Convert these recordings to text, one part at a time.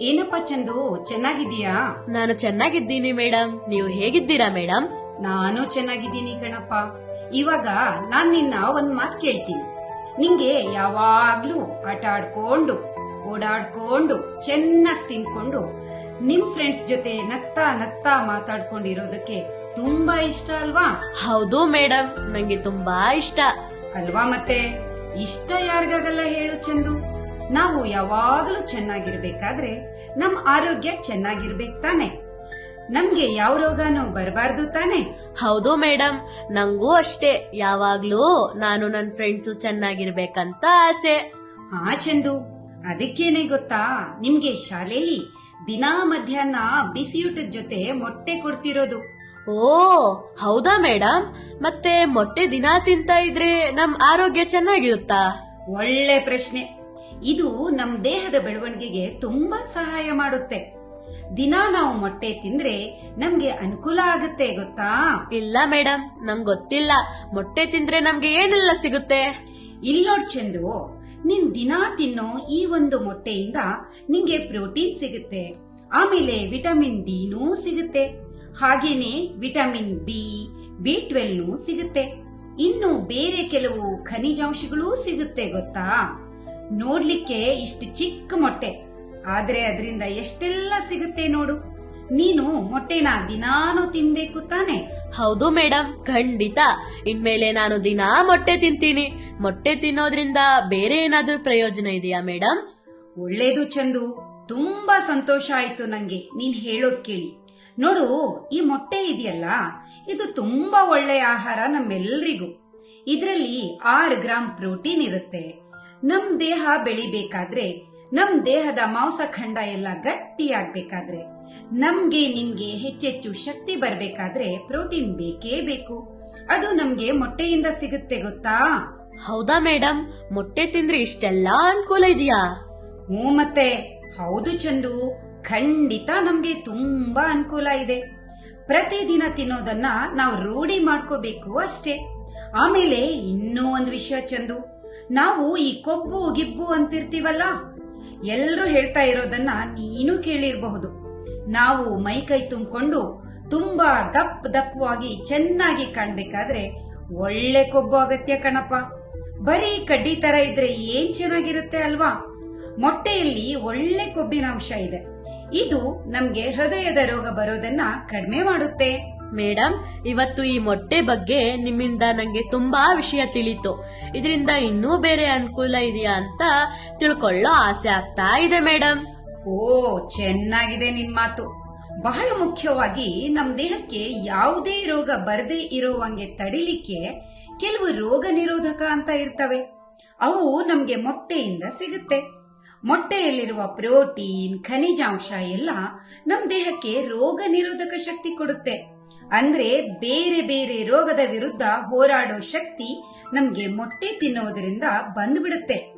ಏನಪ್ಪ ಚಂದು ಚೆನ್ನಾಗಿದ್ದೀಯಾ? ನಾನು ಚೆನ್ನಾಗಿದ್ದೀನಿ ಮೇಡಮ್ ನೀವು ಹೇಗಿದ್ದೀರಾ ಮೇಡಮ್ ನಾನು ಚೆನ್ನಾಗಿದ್ದೀನಿ ಕಣಪ್ಪ. ಇವಾಗ ನಾನ್ ನಿನ್ನ ಒಂದ್ ಮಾತ್ ಕೇಳ್ತೀನಿ. ನಿಂಗೆ ಯಾವಾಗ್ಲೂ ಆಟ ಆಡ್ಕೊಂಡು ಓಡಾಡ್ಕೊಂಡು ಚೆನ್ನಾಗಿ ತಿನ್ಕೊಂಡು ನಿಮ್ ಫ್ರೆಂಡ್ಸ್ ಜೊತೆ ನಗ್ತಾ ನಗ್ತಾ ಮಾತಾಡ್ಕೊಂಡಿರೋದಕ್ಕೆ ತುಂಬಾ ಇಷ್ಟ ಅಲ್ವಾ? ಹೌದು ಮೇಡಮ್ ನಂಗೆ ತುಂಬಾ ಇಷ್ಟ. ಅಲ್ವಾ ಮತ್ತೆ? ಇಷ್ಟ ಯಾರಿಗಾಗಲ್ಲ ಹೇಳು ಚಂದು. ನಾವು ಯಾವಾಗಲೂ ಚೆನ್ನಾಗಿರ್ಬೇಕಾದ್ರೆ ನಮ್ಮ ಆರೋಗ್ಯ ಚೆನ್ನಾಗಿರ್ಬೇಕು ತಾನೆ. ನಮ್ಗೆ ಯಾವ ರೋಗನೂ ಬರಬಾರ್ದು ತಾನೆ. ಹೌದು ಮೇಡಮ್ ನಂಗೂ ಅಷ್ಟೇ. ಯಾವಾಗ್ಲೂ ನಾನು ನನ್ನ ಫ್ರೆಂಡ್ಸು ಚೆನ್ನಾಗಿರ್ಬೇಕಂತ ಆಸೆ. ಹಾ ಚಂದು ಅದಕ್ಕೇನೆ ಗೊತ್ತಾ? ನಿಮ್ಗೆ ಶಾಲೆಯಲ್ಲಿ ದಿನಾ ಮಧ್ಯಾಹ್ನ ಬಿಸಿಯೂಟದ ಜೊತೆ ಮೊಟ್ಟೆ ಕೊಡ್ತಿರೋದು. ಓ ಹೌದಾ ಮೇಡಮ್ ಮತ್ತೆ ಮೊಟ್ಟೆ ದಿನಾ ತಿಂತ ಇದ್ರೆ ನಮ್ ಆರೋಗ್ಯ ಚೆನ್ನಾಗಿರುತ್ತಾ? ಒಳ್ಳೆ ಪ್ರಶ್ನೆ. ಇದು ನಮ್ಮ ದೇಹದ ಬೆಳವಣಿಗೆಗೆ ತುಂಬಾ ಸಹಾಯ ಮಾಡುತ್ತೆ. ದಿನ ನಾವು ಮೊಟ್ಟೆ ತಿಂದ್ರೆ ನಮ್ಗೆ ಅನುಕೂಲ ಆಗುತ್ತೆ ಗೊತ್ತಾ? ಇಲ್ಲ ಮೇಡಮ್ ನಂಗ್ ಗೊತ್ತಿಲ್ಲ. ಮೊಟ್ಟೆ ತಿಂದ್ರೆ ನಮ್ಗೆ ಏನೆಲ್ಲ ಸಿಗುತ್ತೆ? ಇಲ್ಲೋಡ್ ಚಂದು ನಿನ್ ದಿನಾ ತಿನ್ನೋ ಈ ಒಂದು ಮೊಟ್ಟೆಯಿಂದ ನಿಂಗೆ ಪ್ರೋಟೀನ್ ಸಿಗುತ್ತೆ. ಆಮೇಲೆ ವಿಟಮಿನ್ ಡಿನೂ ಸಿಗುತ್ತೆ. ಹಾಗೇನೆ ವಿಟಮಿನ್ ಬಿ ಬಿ ಟ್ವೆಲ್ನೂ ಸಿಗುತ್ತೆ. ಇನ್ನು ಬೇರೆ ಕೆಲವು ಖನಿಜಾಂಶಗಳೂ ಸಿಗುತ್ತೆ ಗೊತ್ತಾ? ನೋಡ್ಲಿಕ್ಕೆ ಇಷ್ಟು ಚಿಕ್ಕ ಮೊಟ್ಟೆ. ಆದ್ರೆ ಅದರಿಂದ ಎಷ್ಟೆಲ್ಲ ಸಿಗುತ್ತೆ ನೋಡು. ನೀನು ಮೊಟ್ಟೆನ ದಿನಾನು ತಿನ್ಬೇಕು ತಾನೆ. ಹೌದು ಮೇಡಮ್ ಖಂಡಿತ. ಇನ್ಮೇಲೆ ನಾನು ದಿನಾ ಮೊಟ್ಟೆ ತಿಂತೀನಿ. ಮೊಟ್ಟೆ ತಿನ್ನೋದ್ರಿಂದ ಬೇರೆ ಏನಾದ್ರೂ ಪ್ರಯೋಜನ ಇದೆಯಾ ಮೇಡಮ್ ಒಳ್ಳೇದು ಚಂದು. ತುಂಬಾ ಸಂತೋಷ ಆಯ್ತು ನಂಗೆ ನೀನ್ ಹೇಳೋದ್ ಕೇಳಿ. ನೋಡು ಈ ಮೊಟ್ಟೆ ಇದೆಯಲ್ಲ ಇದು ತುಂಬಾ ಒಳ್ಳೆಯ ಆಹಾರ ನಮ್ಮೆಲ್ರಿಗೂ. ಇದರಲ್ಲಿ ಆರು ಗ್ರಾಮ್ ಪ್ರೋಟೀನ್ ಇರುತ್ತೆ. ನಮ್ ದೇಹ ಬೆಳಿಬೇಕಾದ್ರೆ ನಮ್ ದೇಹದ ಮಾಂಸಖಂಡ ಎಲ್ಲ ಗಟ್ಟಿಯಾಗ್ಬೇಕಾದ್ರೆ ನಮ್ಗೆ ನಿಮ್ಗೆ ಹೆಚ್ಚೆಚ್ಚು ಶಕ್ತಿ ಬರ್ಬೇಕಾದ್ರೆ ಪ್ರೋಟೀನ್ ಬೇಕೇ ಬೇಕು. ಅದು ನಮ್ಗೆ ಮೊಟ್ಟೆಯಿಂದ ಸಿಗುತ್ತೆ ಗೊತ್ತಾ? ಹೌದಾ ಮೇಡಮ್ ಮೊಟ್ಟೆ ತಿಂದ್ರೆ ಇಷ್ಟೆಲ್ಲಾ ಅನುಕೂಲ ಇದೆಯಾ? ಹ್ಞೂ ಮತ್ತೆ. ಹೌದು ಚಂದು. ಖಂಡಿತ ನಮ್ಗೆ ತುಂಬಾ ಅನುಕೂಲ ಇದೆ. ಪ್ರತಿದಿನ ತಿನ್ನೋದನ್ನ ನಾವು ರೂಢಿ ಮಾಡ್ಕೋಬೇಕು ಅಷ್ಟೇ. ಆಮೇಲೆ ಇನ್ನೂ ಒಂದು ವಿಷಯ ಚಂದು. ನಾವು ಈ ಕೊಬ್ಬು, ಗಿಬ್ಬು ಅಂತಿರ್ತೀವಲ್ಲ? ಎಲ್ಲರೂ ಹೇಳ್ತಾ ಇರೋದನ್ನ ನೀನು ಕೇಳಿರಬಹುದು. ನಾವು ಮೈಕೈ ತುಂಬಿಕೊಂಡು ತುಂಬಾ ದಪ್ಪ ದಪ್ಪವಾಗಿ ಚೆನ್ನಾಗಿ ಕಾಣ್ಬೇಕಾದ್ರೆ ಒಳ್ಳೆ ಕೊಬ್ಬು ಅಗತ್ಯ ಕಣಪ್ಪ. ಬರೀ ಕಡ್ಡಿ ತರ ಇದ್ರೆ ಏನ್ ಚೆನ್ನಾಗಿರುತ್ತೆ ಅಲ್ವಾ? ಮೊಟ್ಟೆಯಲ್ಲಿ ಒಳ್ಳೆ ಕೊಬ್ಬಿನ ಅಂಶ ಇದೆ. ಇದು ನಮ್ಗೆ ಹೃದಯದ ರೋಗ ಬರೋದನ್ನ ಕಡಿಮೆ ಮಾಡುತ್ತೆ. ಮೇಡಮ್ ಇವತ್ತು ಈ ಮೊಟ್ಟೆ ಬಗ್ಗೆ ನಿಮ್ಮಿಂದ ನಂಗೆ ತುಂಬಾ ವಿಷಯ ತಿಳಿತು. ಇದರಿಂದ ಇನ್ನೂ ಬೇರೆ ಅನುಕೂಲ ಇದೆಯಾ ಅಂತ ತಿಳ್ಕೊಳ್ಳೋ ಆಸೆ ಆಗ್ತಾ ಇದೆ ಮೇಡಮ್ ಓ, ಚೆನ್ನಾಗಿದೆ ನಿನ್ ಮಾತು. ಬಹಳ ಮುಖ್ಯವಾಗಿ ನಮ್ ದೇಹಕ್ಕೆ ಯಾವುದೇ ರೋಗ ಬರದೇ ಇರೋವಂಗೆ ತಡಿಲಿಕ್ಕೆ ಕೆಲವು ರೋಗ ನಿರೋಧಕ ಅಂತ ಇರ್ತವೆ. ಅವು ನಮ್ಗೆ ಮೊಟ್ಟೆಯಿಂದ ಸಿಗುತ್ತೆ. ಮೊಟ್ಟೆಯಲ್ಲಿರುವ ಪ್ರೋಟೀನ್ ಖನಿಜಾಂಶ ಎಲ್ಲ ನಮ್ ದೇಹಕ್ಕೆ ರೋಗ ನಿರೋಧಕ ಶಕ್ತಿ ಕೊಡುತ್ತೆ. ಅಂದ್ರೆ ಬೇರೆ ಬೇರೆ ರೋಗದ ವಿರುದ್ಧ ಹೋರಾಡೋ ಶಕ್ತಿ ನಮ್ಗೆ ಮೊಟ್ಟೆ ತಿನ್ನೋದ್ರಿಂದ ಬಂದ್ಬಿಡುತ್ತೆ.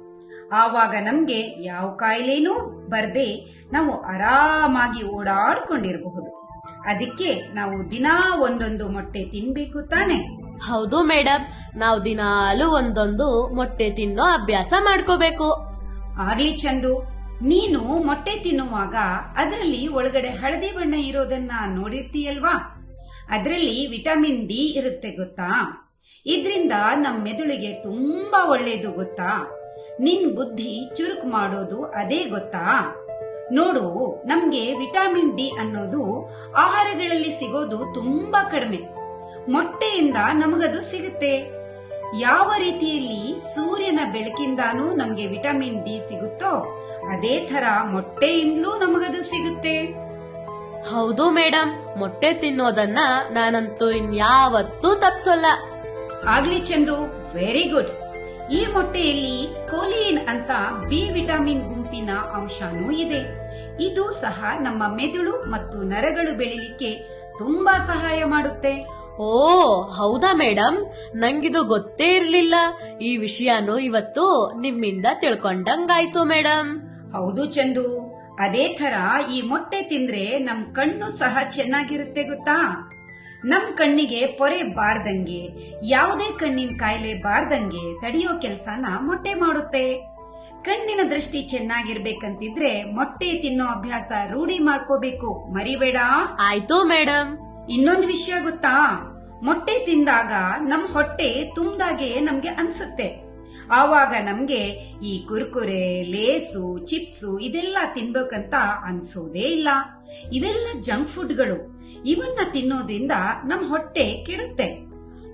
ಆವಾಗ ನಮ್ಗೆ ಯಾವ ಕಾಯಿಲೆನೂ ಬರ್ದೆ ನಾವು ಆರಾಮಾಗಿ ಓಡಾಡ್ಕೊಂಡಿರಬಹುದು. ಅದಕ್ಕೆ ನಾವು ದಿನಾ ಒಂದೊಂದು ಮೊಟ್ಟೆ ತಿನ್ಬೇಕು ತಾನೆ. ಹೌದು ಮೇಡಮ್ ನಾವು ದಿನಾಲು ಒಂದೊಂದು ಮೊಟ್ಟೆ ತಿನ್ನೋ ಅಭ್ಯಾಸ ಮಾಡ್ಕೋಬೇಕು. ಆಗ್ಲಿ ಚಂದು, ನೀನು ಮೊಟ್ಟೆ ತಿನ್ನುವಾಗ ಅದರಲ್ಲಿ ಒಳಗಡೆ ಹಳದಿ ಬಣ್ಣ ಇರೋದನ್ನ ನೋಡಿರ್ತೀಯಲ್ವಾ? ಅದರಲ್ಲಿ ವಿಟಮಿನ್ ಡಿ ಇರುತ್ತೆ ಗೊತ್ತಾ? ಇದ್ರಿಂದ ನಮ್ಮ ಮೆದುಳಿಗೆ ತುಂಬಾ ಒಳ್ಳೇದು ಗೊತ್ತಾ? ನಿನ್ ಬುದ್ಧಿ ಚುರುಕು ಮಾಡೋದು ಅದೇ ಗೊತ್ತಾ? ನೋಡು, ನಮ್ಗೆ ವಿಟಮಿನ್ ಡಿ ಅನ್ನೋದು ಆಹಾರಗಳಲ್ಲಿ ಸಿಗೋದು ತುಂಬಾ ಕಡಿಮೆ. ಮೊಟ್ಟೆಯಿಂದ ನಮಗದು ಸಿಗುತ್ತೆ. ಯಾವ ರೀತಿಯಲ್ಲಿ ಸೂರ್ಯನ ಬೆಳಕಿಂದಾನೂ ನಮ್ಗೆ ವಿಟಮಿನ್ ಡಿ ಸಿಗುತ್ತೋ ಅದೇ ತರ ಮೊಟ್ಟೆಯಿಂದಲೂ ನಮಗದು ಸಿಗುತ್ತೆ. ಹೌದು ಮೇಡಮ್ ಮೊಟ್ಟೆ ತಿನ್ನೋದನ್ನ ನಾನಂತೂ ಇನ್ಯಾವತ್ತೂ ತಪ್ಸಲ್ಲ. ಆಗ್ಲಿ ಚಂದು ವೆರಿ ಗುಡ್ ಈ ಮೊಟ್ಟೆಯಲ್ಲಿ ಕೋಲಿನ್ ಅಂತ ಬಿ ವಿಟಮಿನ್ ಗುಂಪಿನ ಅಂಶನೂ ಇದೆ. ಇದು ಸಹ ನಮ್ಮ ಮೆದುಳು ಮತ್ತು ನರಗಳು ಬೆಳಿಲಿಕ್ಕೆ ತುಂಬಾ ಸಹಾಯ ಮಾಡುತ್ತೆ. ಓ ಹೌದಾ ಮೇಡಮ್ ನಂಗಿದು ಗೊತ್ತೇ ಇರ್ಲಿಲ್ಲ. ಈ ವಿಷಯನು ಇವತ್ತು ನಿಮ್ಮಿಂದ ತಿಳ್ಕೊಂಡಂಗಾಯ್ತು ಮೇಡಮ್ ಹೌದು ಚಂದು. ಅದೇ ತರ ಈ ಮೊಟ್ಟೆ ತಿಂದ್ರೆ ನಮ್ ಕಣ್ಣು ಸಹ ಚೆನ್ನಾಗಿರುತ್ತೆ ಗೊತ್ತಾ? ನಮ್ ಕಣ್ಣಿಗೆ ಪೊರೆ ಬಾರ್ದಂಗೆ ಯಾವುದೇ ಕಣ್ಣಿನ ಕಾಯಿಲೆ ಬಾರ್ದಂಗೆ ತಡೆಯೋ ಕೆಲಸನ ಮೊಟ್ಟೆ ಮಾಡುತ್ತೆ. ಕಣ್ಣಿನ ದೃಷ್ಟಿ ಚೆನ್ನಾಗಿರ್ಬೇಕಂತಿದ್ರೆ ಮೊಟ್ಟೆ ತಿನ್ನೋ ಅಭ್ಯಾಸ ರೂಢಿ ಮಾಡ್ಕೋಬೇಕು. ಮರಿಬೇಡ. ಆಯ್ತು ಮೇಡಮ್ ಇನ್ನೊಂದು ವಿಷಯ ಗೊತ್ತಾ? ಮೊಟ್ಟೆ ತಿಂದಾಗ ನಮ್ ಹೊಟ್ಟೆ ತುಂಬ್ದಾಗೆ ನಮ್ಗೆ ಅನ್ಸುತ್ತೆ. ಆವಾಗ ನಮ್ಗೆ ಈ ಕುರ್ಕುರೆ, ಲೇಸು, ಚಿಪ್ಸು ಇದೆಲ್ಲ ತಿನ್ಬೇಕಂತ ಅನ್ಸೋದೇ ಇಲ್ಲ. ಇವೆಲ್ಲ ಜಂಕ್ ಫುಡ್ಗಳು. ಇವನ್ನ ತಿನ್ನೋದ್ರಿಂದ ನಮ್ ಹೊಟ್ಟೆ ಕೆಡುತ್ತೆ.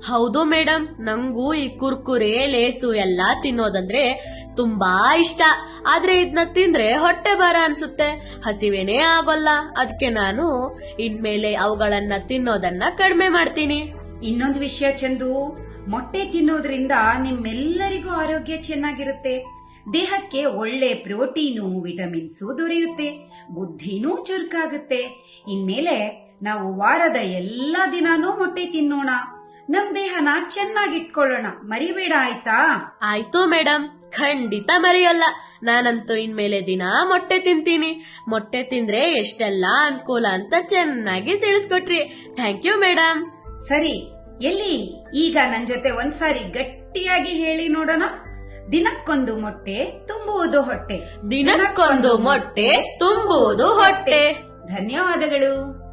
ಹೌದು ಮೇಡಮ್ ನಂಗೂ ಈ ಕುರ್ಕುರೆ, ಲೇಸು ಎಲ್ಲಾ ತಿನ್ನೋದಂದ್ರೆ ತುಂಬಾ ಇಷ್ಟ. ಆದ್ರೆ ಇದನ್ನ ತಿಂದ್ರೆ ಹೊಟ್ಟೆ ಭಾರ ಅನ್ಸುತ್ತೆ. ಹಸಿವೇನೇ ಆಗೋಲ್ಲ. ಅದಕ್ಕೆ ನಾನು ಇನ್ಮೇಲೆ ಅವುಗಳನ್ನ ತಿನ್ನೋದನ್ನ ಕಡಿಮೆ ಮಾಡ್ತೀನಿ. ಇನ್ನೊಂದು ವಿಷಯ ಚಂದು ಮೊಟ್ಟೆ ತಿನ್ನೋದ್ರಿಂದ ನಿಮ್ಮೆಲ್ಲರಿಗೂ ಆರೋಗ್ಯ ಚೆನ್ನಾಗಿರುತ್ತೆ. ದೇಹಕ್ಕೆ ಒಳ್ಳೆ ಪ್ರೋಟೀನು ವಿಟಮಿನ್ಸು ದೊರೆಯುತ್ತೆ. ಬುದ್ಧಿನೂ ಚುರುಕಾಗುತ್ತೆ. ಇನ್ಮೇಲೆ ನಾವು ವಾರದ ಎಲ್ಲಾ ದಿನಾನೂ ಮೊಟ್ಟೆ ತಿನ್ನೋಣ. ನಮ್ ದೇಹನ ಚೆನ್ನಾಗಿಟ್ಕೊಳ್ಳೋಣ. ಮರಿಬೇಡ ಆಯ್ತಾ? ಆಯ್ತು ಮೇಡಮ್ ಖಂಡಿತ ಮರೆಯಲ್ಲ. ನಾನಂತೂ ಇನ್ಮೇಲೆ ದಿನ ಮೊಟ್ಟೆ ತಿಂತೀನಿ. ಮೊಟ್ಟೆ ತಿಂದ್ರೆ ಎಷ್ಟೆಲ್ಲ ಅನುಕೂಲ ಅಂತ ಚೆನ್ನಾಗಿ ತಿಳಿಸ್ಕೊಟ್ರಿ. ಥ್ಯಾಂಕ್ ಯು ಮೇಡಮ್ ಸರಿ ಎಲ್ಲಿ? ಈಗ ನನ್ ಜೊತೆ ಒಂದ್ಸಾರಿ ಗಟ್ಟಿಯಾಗಿ ಹೇಳಿ ನೋಡೋಣ. ದಿನಕ್ಕೊಂದು ಮೊಟ್ಟೆ ತುಂಬುವುದು ಹೊಟ್ಟೆ. ದಿನಕ್ಕೊಂದು ಮೊಟ್ಟೆ ತುಂಬುವುದು ಹೊಟ್ಟೆ. ಧನ್ಯವಾದಗಳು.